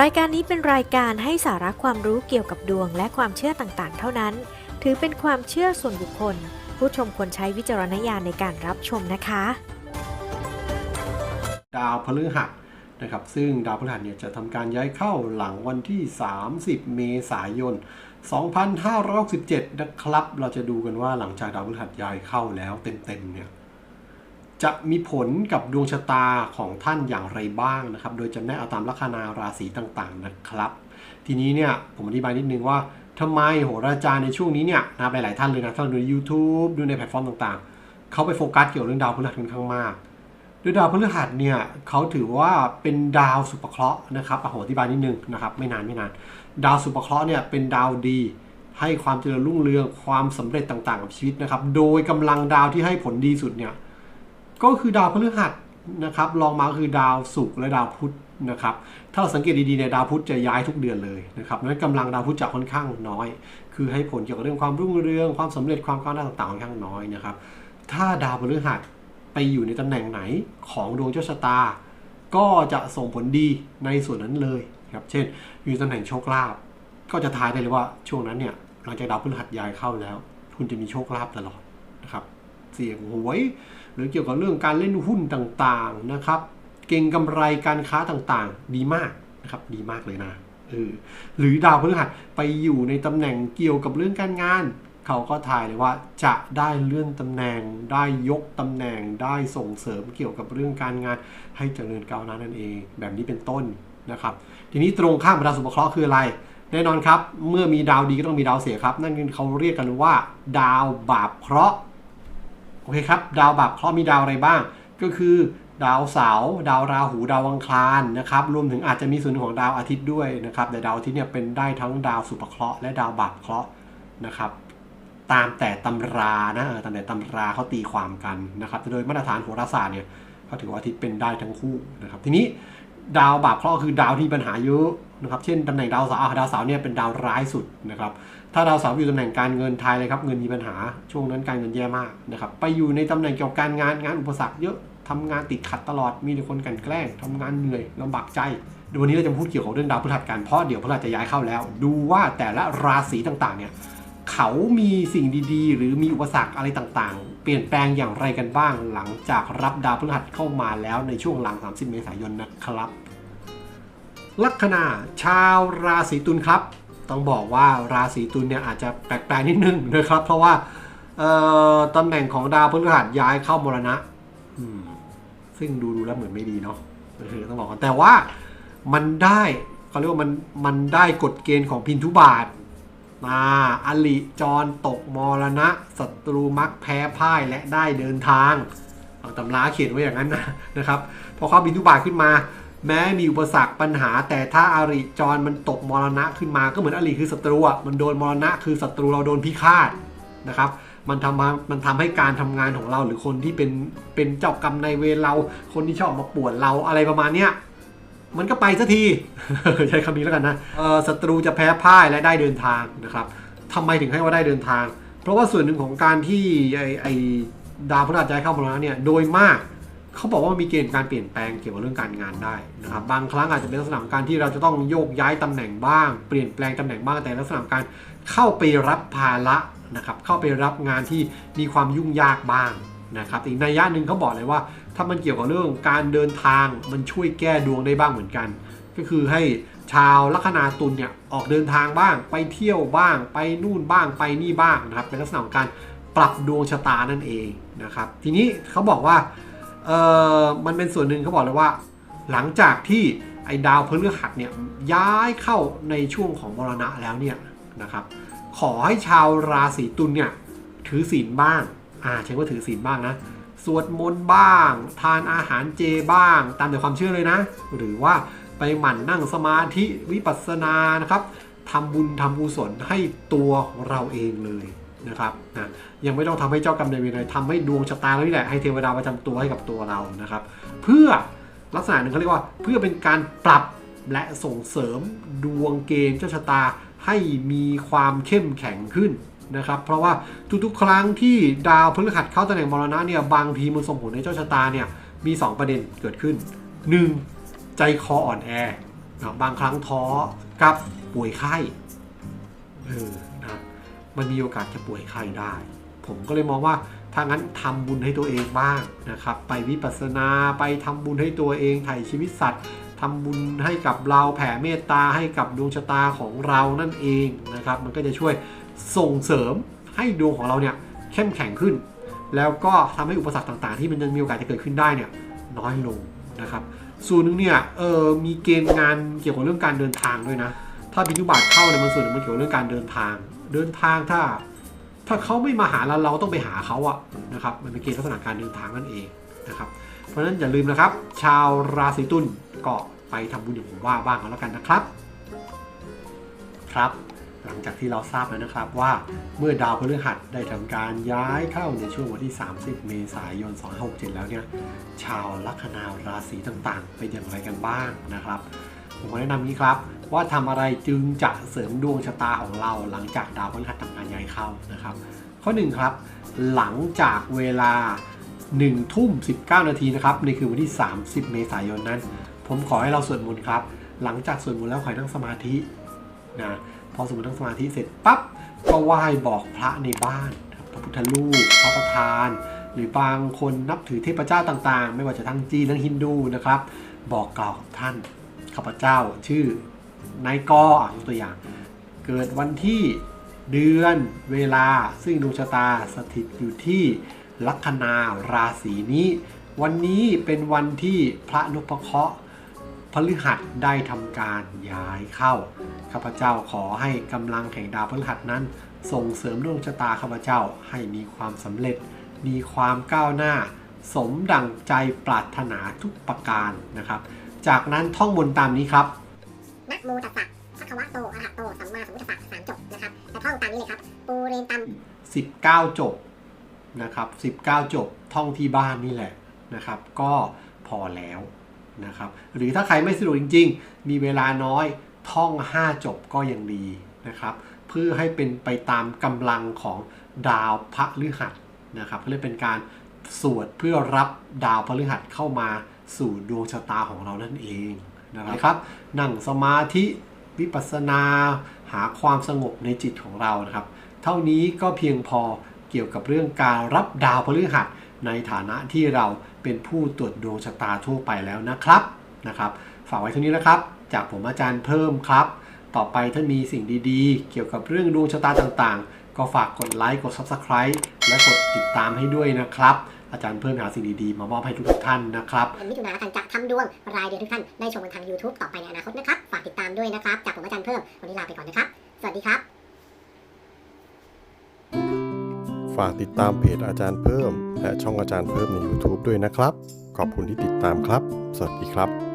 รายการนี้เป็นรายการให้สาระความรู้เกี่ยวกับดวงและความเชื่อต่างๆ เท่านั้น ถือเป็นความเชื่อส่วนบุคคล ผู้ชมควรใช้วิจารณญาณในการรับชมนะคะ ดาวพฤหัสนะครับซึ่งดาวพฤหัสเนี่ยจะทำการย้ายเข้าหลังวันที่ 30 เมษายน 2567 นะครับ เราจะดูกันว่าหลังจากดาวพฤหัสย้ายเข้าแล้วเต็มๆเนี่ย จะมีผลกับดวงชะตาของท่านอย่างไรบ้างนะครับ โดยจำแนกเอาตามลัคนาราศีต่างๆนะครับ ทีนี้เนี่ยผมอธิบายนิดนึงว่าทำไมโหราจารย์ในช่วงนี้เนี่ยนะหลายๆท่านเลยนะถ้าเราดูใน YouTube ดูในแพลตฟอร์มต่างๆ เขาไปโฟกัสเกี่ยวกับเรื่องดาวพฤหัสค่อนข้างมากโดยดาวพฤหัสเนี่ยเขาถือว่าเป็นดาวสุภเคราะห์นะครับอะผมอธิบายนิดนึงนะครับไม่นานไม่นาน ดาวสุภเคราะห์เนี่ยเป็นดาวดี ให้ความเจริญรุ่งเรืองความสำเร็จต่างๆ กับชีวิตนะครับ โดยกำลังดาวที่ให้ผลดีสุดเนี่ย ก็คือดาวพฤหัสนะครับรองมาคือดาวศุกร์และดาวพุธนะครับถ้าเราสังเกตดีๆเนี่ยดาวพุธจะย้ายทุกเดือนเลยนะครับนั้นกำลังดาวพุธจะค่อนข้างน้อย คือให้ผลเกี่ยวกับเรื่องความรุ่งเรืองความสำเร็จความก้าวหน้าต่างๆค่อนข้างน้อยนะครับถ้าดาวพฤหัสไปอยู่ในตำแหน่งไหนของดวงเจ้าชะตา ก็จะส่งผลดีในส่วนนั้นเลยครับเช่น อยู่ตำแหน่งโชคลาภก็จะทายได้เลยว่าช่วงนั้นเนี่ยหลังจากดาวพฤหัสย้ายเข้าแล้ว คุณจะมีโชคลาภตลอดนะครับ เสี่ยงหวย หรือเกี่ยวกับเรื่องการเล่นหุ้นต่างๆนะครับ เก่งกำไรการค้าต่างๆ ดีมากนะครับดีมากเลยนะเออหรือดาวพฤหัสไปอยู่ในตำแหน่งเกี่ยวกับเรื่องการงาน เขาก็ทายเลยว่าจะได้เลื่อนตำแหน่ง ได้ยกตำแหน่งได้ส่งเสริมเกี่ยวกับเรื่องการงาน ให้เจริญก้าวหน้านั่นเอง แบบนี้เป็นต้นนะครับทีนี้ตรงข้ามกับดาวสุภเคราะห์คืออะไรแน่นอนครับ เมื่อมีดาวดีก็ต้องมีดาวเสียครับ นั่นเขาเรียกกันว่า ดาวบาปเคราะห์ โอเคครับ ดาวบาปเคราะห์มีดาวอะไรบ้าง ก็คือดาวเสาร์ดาวราหูดาวอังคารนะครับรวมถึงอาจจะมีส่วนของดาวอาทิตย์ด้วยนะครับแต่ดาวอาทิตย์เนี่ยเป็นได้ทั้งดาวสุภเคราะห์และดาวบาปเคราะห์นะครับ ตามแต่ตำรานะตามแต่ตำราเขาตีความกันนะครับโดยมาตรฐานโหราศาสตร์เนี่ยเขาถือว่าอาทิตย์เป็นได้ทั้งคู่นะครับ ทีนี้ ดาวบาปเคราะห์คือดาวที่ปัญหาเยอะนะครับ เช่นตำแหน่งดาวเสาร์ดาวเสาร์เนี่ยเป็นดาวร้ายสุดนะครับ ถ้าดาวเสาร์อยู่ตำแหน่งการเงินไทยเลยครับ เงินมีปัญหา ช่วงนั้นการเงินแย่มากนะครับ ไปอยู่ในตำแหน่งเกี่ยวกับการงานงานอุปสรรคเยอะทำงานติดขัดตลอด มีแต่คนกันแกล้งทำงานเหนื่อยลำบากใจเดี๋ยววันนี้เราจะพูดเกี่ยวกับเรื่องดาวพฤหัสกัน เพราะเดี๋ยวพฤหัสจะย้ายเข้าแล้ว ดูว่าแต่ละราศีต่างๆเนี่ย เขามีสิ่งดีๆ หรือมีอุปสรรคอะไรต่างๆ เปลี่ยนแปลงอย่างไรกันบ้างหลังจากรับดาวพฤหัสเข้ามาแล้วในช่วงหลัง 30 เมษายนนะครับ ลัคนาชาวราศีตุลครับ ต้องบอกว่าราศีตุลเนี่ยอาจจะแปลกๆนิดนึงนะครับ เพราะว่าเอ่อตำแหน่งของดาวพฤหัสย้ายเข้ามรณะซึ่งดูดูแล้วเหมือนไม่ดีเนาะต้องบอกกันแต่ว่ามันได้เขาเรียกว่ามันมันได้กฎเกณฑ์ของพินทุบาท มาอลิจรตกมรณะศัตรูมักแพ้พ่ายและได้เดินทางเอาตำราเขียนไว้อย่างนั้นนะนะครับพอเขาบินทุบาทขึ้นมา แม้มีอุปสรรคปัญหา แต่ถ้าอริจรมันตกมรณะขึ้นมาก็เหมือนอริคือศัตรูอะมันโดนมรณะคือศัตรูเราโดนพิฆาตนะครับมันทำมามันทำให้การทำงานของเราหรือคนที่เป็นเป็นเจ้ากรรมในายเวรเรา คนที่ชอบมาป่วนเราอะไรประมาณเนี้ย มันก็ไปสักที ใช้คำนี้แล้วกันนะศัตรูจะแพ้พ่ายและได้เดินทางนะครับทำไมถึงให้ว่าได้เดินทาง เพราะว่าส่วนหนึ่งของการที่ไอไอดาวพฤหัสย้ายเข้ามาแล้วเนี่ยโดยมากเขาบอกว่ามันมีเกณฑ์การเปลี่ยนแปลงเกี่ยวกับเรื่องการงานได้นะครับบางครั้งอาจจะเป็นลักษณะของการที่เราจะต้องโยกย้ายตำแหน่งบ้าง เปลี่ยนแปลงตำแหน่งบ้างแต่ลักษณะการเข้าไปรับภาระนะครับเข้าไปรับงานที่มีความยุ่งยากบ้างนะครับอีกนัยยะหนึ่งเขาบอกเลยว่า ถ้ามันเกี่ยวกับเรื่องการเดินทางมันช่วยแก้ดวงได้บ้างเหมือนกัน ก็คือให้ชาวลัคนาตุลเนี่ยออกเดินทางบ้าง ไปเที่ยวบ้าง ไปนู่นบ้างไปนี่บ้างนะครับ เป็นลักษณะของการปรับดวงชะตานั่นเองนะครับ ทีนี้เขาบอกว่าเออมันเป็นส่วนหนึ่งเขาบอกเลยว่า หลังจากที่ไอ้ดาวพฤหัสเนี่ยย้ายเข้าในช่วงของมรณะแล้วเนี่ยนะครับขอให้ชาวราศีตุลเนี่ยถือศีลบ้างอ่าใช้ว่าถือศีลบ้างนะ สวดมนต์บ้าง ทานอาหารเจบ้าง ตามแต่ความเชื่อเลยนะ หรือว่าไปหมั่นนั่งสมาธิวิปัสสนานะครับทำบุญทำกุศลให้ตัวของเราเองเลยนะครับนะยังไม่ต้องทำให้เจ้ากรรมนายเวรเลยทำให้ดวงชะตาเรานี่แหละให้เทวดาประจำตัวให้กับตัวเรานะครับ เพื่อลักษณะหนึ่งเขาเรียกว่าเพื่อเป็นการปรับและส่งเสริมดวงเกณฑ์เจ้าชะตาให้มีความเข้มแข็งขึ้น นะครับ เพราะว่าทุกๆ ครั้งที่ดาวพฤหัสเข้าตำแหน่งมรณะเนี่ยบางทีมันส่งผลในเจ้าชะตาเนี่ยมี 2 ประเด็นเกิดขึ้น 1. ใจคออ่อนแออะบางครั้งท้อกับป่วยไข้เออนะมันมีโอกาสจะป่วยไข้ได้ ผมก็เลยมองว่าถ้างั้นทำบุญให้ตัวเองบ้างนะครับ ไปวิปัสสนาไปทำบุญให้ตัวเองไถ่ชีวิตสัตว์ทำบุญให้กับเราแผ่เมตตาให้กับดวงชะตาของเรานั่นเองนะครับ มันก็จะช่วย ส่งเสริมให้ดวงของเราเนี่ยเข้มแข็งขึ้น แล้วก็ทำให้อุปสรรคต่างๆ ที่มันยังมีโอกาสจะเกิดขึ้นได้เนี่ยน้อยลงนะครับส่วนหนึ่งเนี่ยเออมีเกณฑ์งานเกี่ยวกับเรื่องการเดินทางด้วยนะ ถ้าบินุบาตเข้าเนี่ยมันส่วนหนึ่งมันเกี่ยวกับเรื่องการเดินทาง เดินทางถ้า ถ้าเขาไม่มาหาเราเราต้องไปหาเขาอะนะครับมันเป็นเกณฑ์ลักษณะการเดินทางนั่นเองนะครับเพราะฉะนั้นอย่าลืมนะครับ ชาวราศีตุลก็ไปทำบุญอย่างผมว่าบ้างก็แล้วกันนะครับ ครับ หลังจากที่เราทราบแล้วนะครับว่าเมื่อดาวพฤหัสได้ทำการย้ายเข้าในช่วงวันที่ 30 เมษายน 2567 แล้วเนี่ยชาวลัคนาราศีต่างๆ เป็นอย่างไรกันบ้างนะครับ ผมขอแนะนำนี้ครับว่าทำอะไรจึงจะเสริมดวงชะตาของเราหลังจากดาวพฤหัสทำการย้ายเข้านะครับ ข้อ1ครับหลังจากเวลา1ทุ่ม 19 นาทีนะครับในคืนวันที่ 30 เมษายนนั้น ผมขอให้เราสวดมนต์ครับ หลังจากสวดมนต์แล้วขอให้นั่งสมาธินะ พอสมนต์นั่งสมาธิเสร็จปั๊บก็ไหว้บอกพระในบ้านพระพุทธรูปพระประธาน หรือบางคนนับถือเทพเจ้าต่างๆ ไม่ว่าจะทั้งจีนทั้งฮินดูนะครับ บอกกล่าวกับท่านข้าพเจ้าชื่อนายกออะยกตัวอย่าง เกิดวันที่เดือนเวลาซึ่งดวงชะตาสถิตอยู่ที่ลัคนาราศีนี้ วันนี้เป็นวันที่พระนุพเคราะห์พฤหัสได้ทำการย้ายเข้า ข้าพเจ้าขอให้กำลังแห่งดาวพฤหัสนั้น ส่งเสริมดวงชะตาข้าพเจ้าให้มีความสำเร็จ มีความก้าวหน้า สมดังใจปรารถนาทุกประการนะครับ จากนั้นท่องบนต์ตามนี้ครับนะโมตัสสะภะคะวะโตอะระหะโตสัมมาสัมพุทธัสสะสามจบนะครับและท่องตามนี้เลยครับปูเรนตัม19จบนะครับ19จบท่องที่บ้านนี่แหละนะครับ ก็พอแล้วนะครับ หรือถ้าใครไม่สะดวกจริง ๆ มีเวลาน้อย ท่อง 5 จบก็ยังดีนะครับ เพื่อให้เป็นไปตามกำลังของดาวพระฤหัสนะครับก็เลยเป็นการสวดเพื่อรับดาวพฤหัสเข้ามาสู่ดวงชะตาของเรานั่นเองนะครับ นั่งสมาธิวิปัสสนาหาความสงบในจิตของเรานะครับ เท่านี้ก็เพียงพอเกี่ยวกับเรื่องการรับดาวพฤหัสในฐานะที่เราเป็นผู้ตรวจดวงชะตาทั่วไปแล้วนะครับนะครับ ฝากไว้เท่านี้นะครับ จากผมอาจารย์เพิ่มครับ ต่อไปถ้ามีสิ่งดีๆ เกี่ยวกับเรื่องดวงชะตาต่างๆ ก็ฝากกดไลค์กด Subscribe และกดติดตามให้ด้วยนะครับ อาจารย์เพิ่มหาสิ่งดีๆ มามอบให้ทุกท่านนะครับเดือนมิถุนายนจะทำดวงรายเดือนทุกท่านได้ชมกันทาง YouTube ต่อไปในอนาคตนะครับ ฝากติดตามด้วยนะครับ จากผมอาจารย์เพิ่มวันนี้ลาไปก่อนนะครับ สวัสดีครับ ฝากติดตามเพจอาจารย์เพิ่ม และช่องอาจารย์เพิ่มใน YouTube ด้วยนะครับ ขอบคุณที่ติดตามครับ สวัสดีครับ